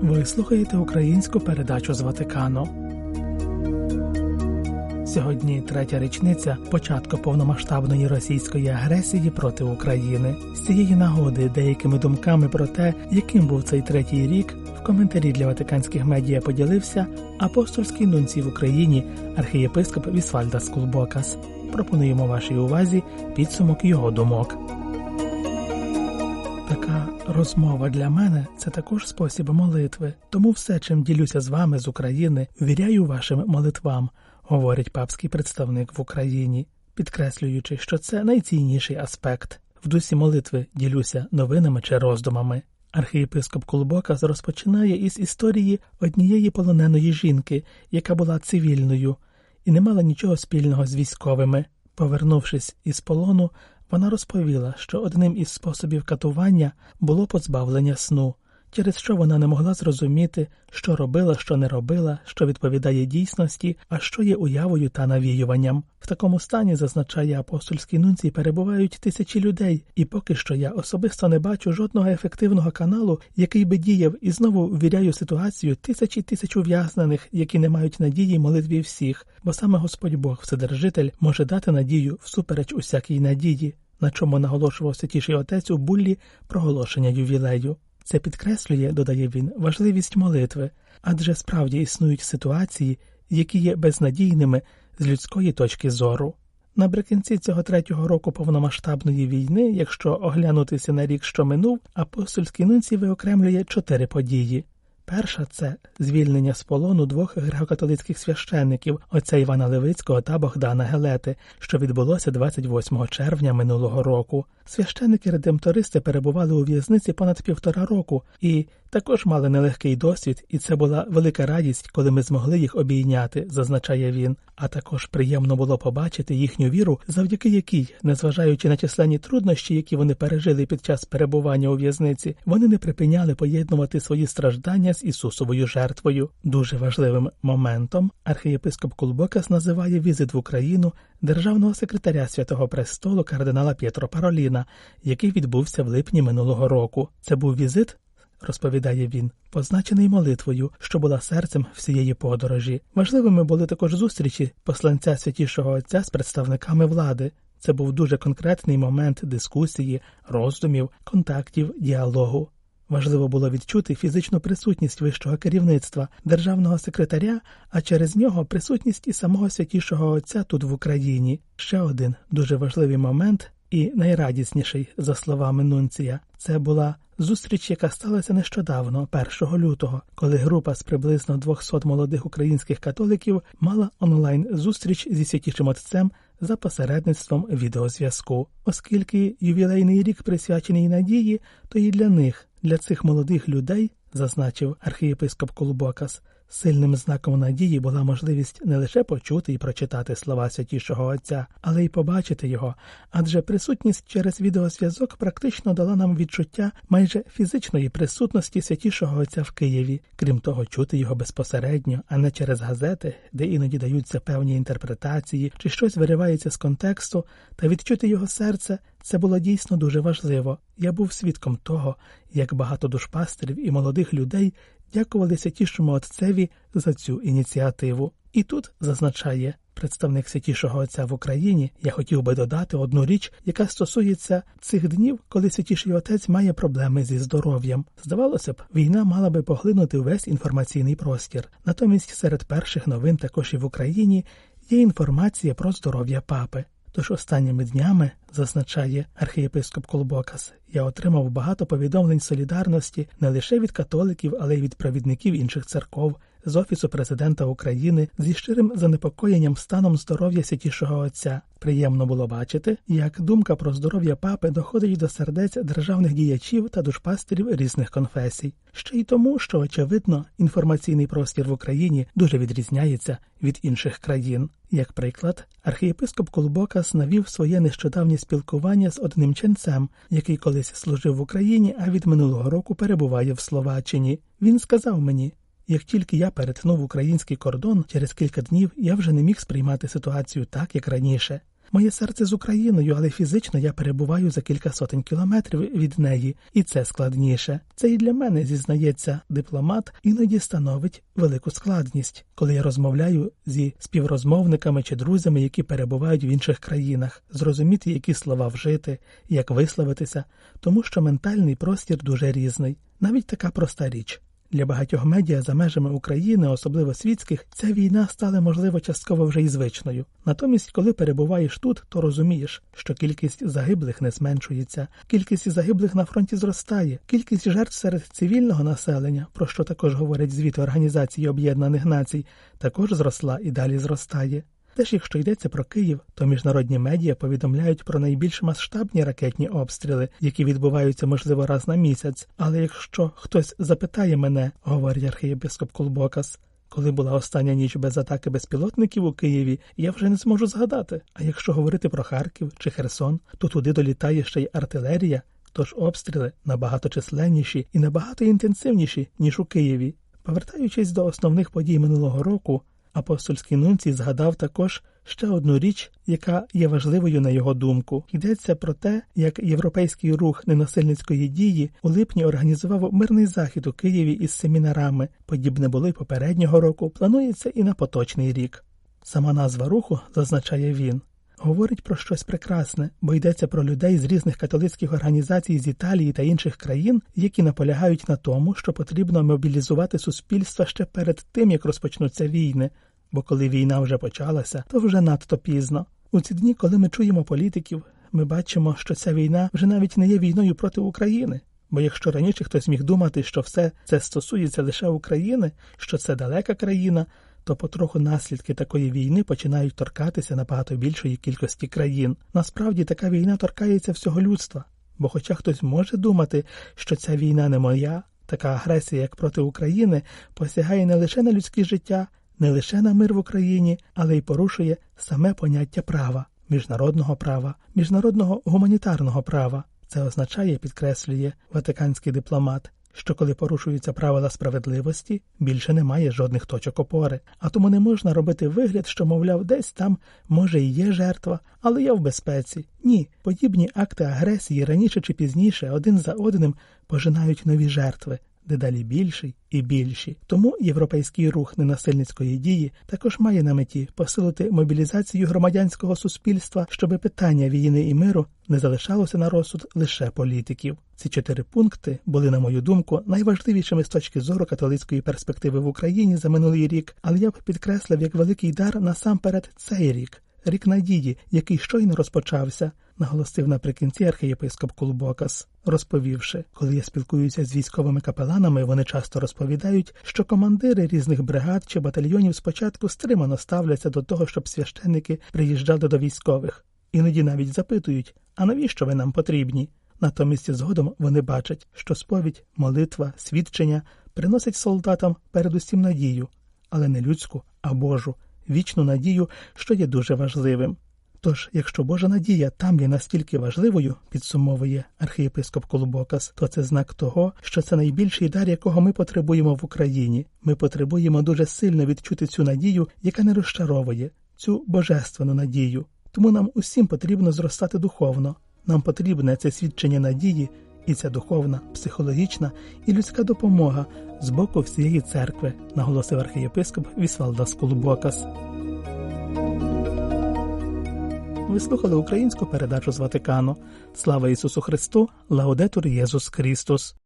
Ви слухаєте українську передачу з Ватикану. Сьогодні третя річниця початку повномасштабної російської агресії проти України. З цієї нагоди деякими думками про те, яким був цей третій рік, в коментарі для ватиканських медіа поділився апостольський нунцій в Україні архієпископ Вісвальда Скулбокас. Пропонуємо вашій увазі підсумок його думок. Така розмова для мене це також спосіб молитви, тому все, чим ділюся з вами з України, віряю вашим молитвам, говорить папський представник в Україні, підкреслюючи, що це найцінніший аспект. В дусі молитви ділюся новинами чи роздумами. Архієпископ Кулбокас розпочинає із історії однієї полоненої жінки, яка була цивільною, і не мала нічого спільного з військовими. Повернувшись із полону, вона розповіла, що одним із способів катування було позбавлення сну, через що вона не могла зрозуміти, що робила, що не робила, що відповідає дійсності, а що є уявою та навіюванням. В такому стані, зазначає апостольський нунцій, перебувають тисячі людей, і поки що я особисто не бачу жодного ефективного каналу, який би діяв, і знову ввіряю ситуацію тисячі тисяч ув'язнених, які не мають надії молитві всіх, бо саме Господь Бог, Вседержитель, може дати надію всупереч усякій надії, на чому наголошував святіший отець у буллі проголошення ювілею. Це підкреслює, додає він, важливість молитви, адже справді існують ситуації, які є безнадійними з людської точки зору. Наприкінці цього третього року повномасштабної війни, якщо оглянутися на рік, що минув, апостольський нунці виокремлює чотири події. Перша це звільнення з полону двох греко-католицьких священників отця Івана Левицького та Богдана Гелети, що відбулося 28 червня минулого року. Священники редемтористи перебували у в'язниці понад півтора року і також мали нелегкий досвід, і це була велика радість, коли ми змогли їх обійняти, зазначає він. А також приємно було побачити їхню віру, завдяки якій, незважаючи на численні труднощі, які вони пережили під час перебування у в'язниці, вони не припиняли поєднувати свої страждання з Ісусовою жертвою. Дуже важливим моментом архієпископ Кулбокас називає візит в Україну державного секретаря Святого Престолу кардинала П'єтро Пароліна, який відбувся в липні минулого року. Це був візит. Розповідає він, позначений молитвою, що була серцем всієї подорожі. Важливими були також зустрічі посланця святішого отця з представниками влади. Це був дуже конкретний момент дискусії, роздумів, контактів, діалогу. Важливо було відчути фізичну присутність вищого керівництва, державного секретаря, а через нього присутність і самого святішого отця тут в Україні. Ще один дуже важливий момент і найрадісніший, за словами Нунція, це була зустріч, яка сталася нещодавно, 1 лютого, коли група з приблизно 200 молодих українських католиків мала онлайн зустріч зі святішим отцем за посередництвом відеозв'язку. Оскільки ювілейний рік присвячений надії, то і для них, для цих молодих людей, зазначив архієпископ Колубокас, Сильним знаком надії була можливість не лише почути і прочитати слова святішого Отця, але й побачити його, адже присутність через відеозв'язок практично дала нам відчуття майже фізичної присутності святішого Отця в Києві, крім того, чути його безпосередньо, а не через газети, де іноді даються певні інтерпретації чи щось виривається з контексту, та відчути його серце. Це було дійсно дуже важливо. Я був свідком того, як багато душпастерів і молодих людей дякували святішому отцеві за цю ініціативу. І тут зазначає представник святішого отця в Україні. Я хотів би додати одну річ, яка стосується цих днів, коли святіший отець має проблеми зі здоров'ям. Здавалося б, війна мала би поглинути весь інформаційний простір. Натомість серед перших новин також і в Україні є інформація про здоров'я папи. Тож останніми днями, зазначає архієпископ Колбокас, я отримав багато повідомлень солідарності не лише від католиків, але й від провідників інших церков, з Офісу президента України зі щирим занепокоєнням станом здоров'я святішого отця. Приємно було бачити, як думка про здоров'я папи доходить до сердець державних діячів та душпастерів різних конфесій. Ще й тому, що очевидно інформаційний простір в Україні дуже відрізняється від інших країн. Як приклад, архієпископ Колбокас навів своє нещодавнє спілкування з одним ченцем, який колись служив в Україні, а від минулого року перебуває в Словаччині. Він сказав мені. Як тільки я перетнув український кордон через кілька днів, я вже не міг сприймати ситуацію так, як раніше. Моє серце з Україною, але фізично я перебуваю за кілька сотень кілометрів від неї, і це складніше. Це і для мене зізнається дипломат, іноді становить велику складність, коли я розмовляю зі співрозмовниками чи друзями, які перебувають в інших країнах, зрозуміти, які слова вжити, як висловитися, тому що ментальний простір дуже різний, навіть така проста річ. Для багатьох медіа за межами України, особливо світських, ця війна стала, можливо, частково вже й звичною. Натомість, коли перебуваєш тут, то розумієш, що кількість загиблих не зменшується, кількість загиблих на фронті зростає, кількість жертв серед цивільного населення, про що також говорять звіти Організації Об'єднаних Націй, також зросла і далі зростає. Теж, якщо йдеться про Київ, то міжнародні медіа повідомляють про найбільш масштабні ракетні обстріли, які відбуваються, можливо, раз на місяць. Але якщо хтось запитає мене, говорить архієпископ Кулбокас, коли була остання ніч без атаки безпілотників у Києві, я вже не зможу згадати. А якщо говорити про Харків чи Херсон, то туди долітає ще й артилерія, тож обстріли набагато численніші і набагато інтенсивніші, ніж у Києві. Повертаючись до основних подій минулого року, Апостольський нунцій згадав також ще одну річ, яка є важливою на його думку. Йдеться про те, як європейський рух ненасильницької дії у липні організував мирний захід у Києві із семінарами. Подібне було й попереднього року. Планується і на поточний рік. Сама назва руху зазначає він. Говорить про щось прекрасне, бо йдеться про людей з різних католицьких організацій з Італії та інших країн, які наполягають на тому, що потрібно мобілізувати суспільство ще перед тим, як розпочнуться війни. Бо коли війна вже почалася, то вже надто пізно. У ці дні, коли ми чуємо політиків, ми бачимо, що ця війна вже навіть не є війною проти України. Бо якщо раніше хтось міг думати, що все це стосується лише України, що це далека країна, то потроху наслідки такої війни починають торкатися набагато більшої кількості країн. Насправді така війна торкається всього людства, бо, хоча хтось може думати, що ця війна не моя, така агресія, як проти України, посягає не лише на людське життя, не лише на мир в Україні, але й порушує саме поняття права, міжнародного права, міжнародного гуманітарного права. Це означає, підкреслює ватиканський дипломат, що коли порушуються правила справедливості, більше немає жодних точок опори, а тому не можна робити вигляд, що, мовляв, десь там може і є жертва, але я в безпеці. Ні, подібні акти агресії раніше чи пізніше один за одним пожинають нові жертви. Дедалі більші і більші. Тому європейський рух ненасильницької дії також має на меті посилити мобілізацію громадянського суспільства, щоб питання війни і миру не залишалося на розсуд лише політиків. Ці чотири пункти були, на мою думку, найважливішими з точки зору католицької перспективи в Україні за минулий рік, але я б підкреслив як великий дар насамперед цей рік. Рік надії, який щойно розпочався, наголосив наприкінці архієпископ Кулбокас, розповівши, коли я спілкуюся з військовими капеланами, вони часто розповідають, що командири різних бригад чи батальйонів спочатку стримано ставляться до того, щоб священники приїжджали до військових. Іноді навіть запитують, а навіщо ви нам потрібні? Натомість згодом вони бачать, що сповідь, молитва, свідчення приносять солдатам передусім надію, але не людську, а Божу вічну надію, що є дуже важливим. Тож, якщо Божа надія там є настільки важливою, підсумовує архієпископ Колубокас, то це знак того, що це найбільший дар, якого ми потребуємо в Україні. Ми потребуємо дуже сильно відчути цю надію, яка не розчаровує, цю божественну надію. Тому нам усім потрібно зростати духовно. Нам потрібне це свідчення надії і ця духовна, психологічна і людська допомога з боку всієї церкви, наголосив архієпископ Вісвалдас Колубокас. Ви слухали українську передачу з Ватикану. Слава Ісусу Христу! Лаудетур Єсус Христос!